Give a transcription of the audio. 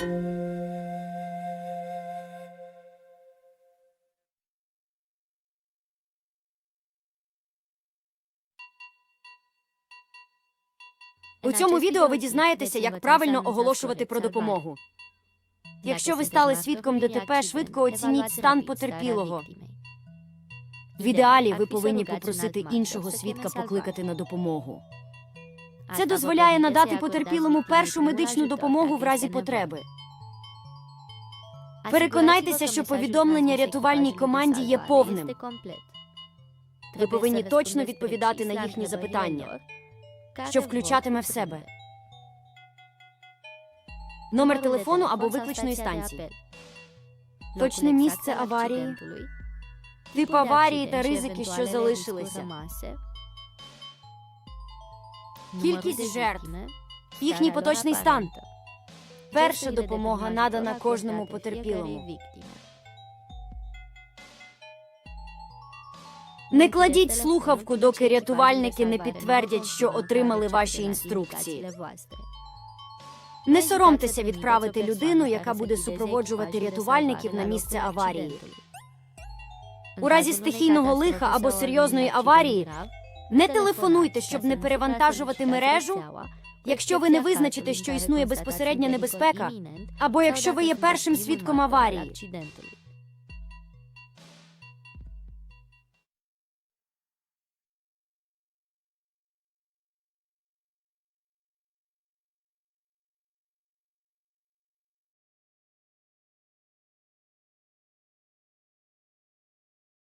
У цьому відео ви дізнаєтеся, як правильно оголошувати про допомогу. Якщо ви стали свідком ДТП, швидко оцініть стан потерпілого. В ідеалі ви повинні попросити іншого свідка покликати на допомогу. Це дозволяє надати потерпілому першу медичну допомогу в разі потреби. Переконайтеся, що повідомлення рятувальній команді є повним. Ви повинні точно відповідати на їхні запитання, що включатиме в себе. Номер телефону або викличної станції, точне місце аварії, тип аварії та ризики, що залишилися, кількість жертв, їхній поточний стан. Перша допомога надана кожному потерпілому. Не кладіть слухавку, доки рятувальники не підтвердять, що отримали ваші інструкції. Не соромтеся відправити людину, яка буде супроводжувати рятувальників на місце аварії. У разі стихійного лиха або серйозної аварії Не телефонуйте, щоб не перевантажувати мережу, якщо ви не визначите, що існує безпосередня небезпека, або якщо ви є першим свідком аварії.